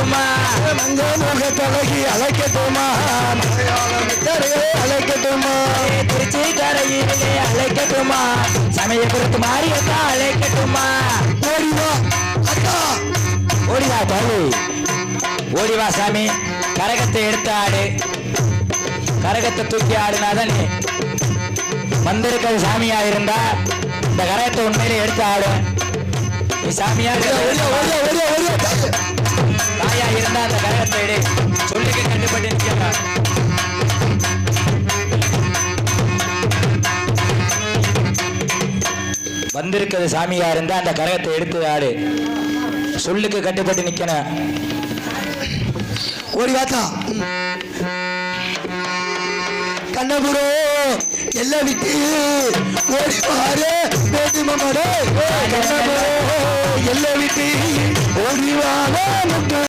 அழைக்கட்டுமா? மங்க முகத்தழகி அழைக்கட்டுமா? மலையாளமிட்டரே அழைக்கட்டுமா? திருச்சி கரையிலே அழைக்கட்டுமா சமயபுரத்து மாரியத்தா அழைக்கட்டுமா? ஓடிவா அக்கா ஓடிவா தள்ளி. ஓடிவா சாமி. கரகத்தை எடுத்து ஆடு. கரகத்தை தூக்கி ஆடுனாதான் நீ வந்திருக்கிறது சாமியா இருந்தா இந்த கரகத்தை உண்மையிலே எடுத்து ஆடு. நீ சாமியா இருந்தா அந்த கரகத்தை கண்டுபட்டு நிற்கிறான் வந்திருக்கிறது சாமியா இருந்தா அந்த கரகத்தை எடுத்து ஆடு சொல்லுக்கு கட்டுப்பட்டு நிக்கணும் ஓடி வாத்தா. கண்ணபுரோ எல்லாம் விட்டு ஓடி வாரு. பேட்டி மாமாடே கண்ணபுரோ எல்லாம் விட்டு ஓடி வாங்க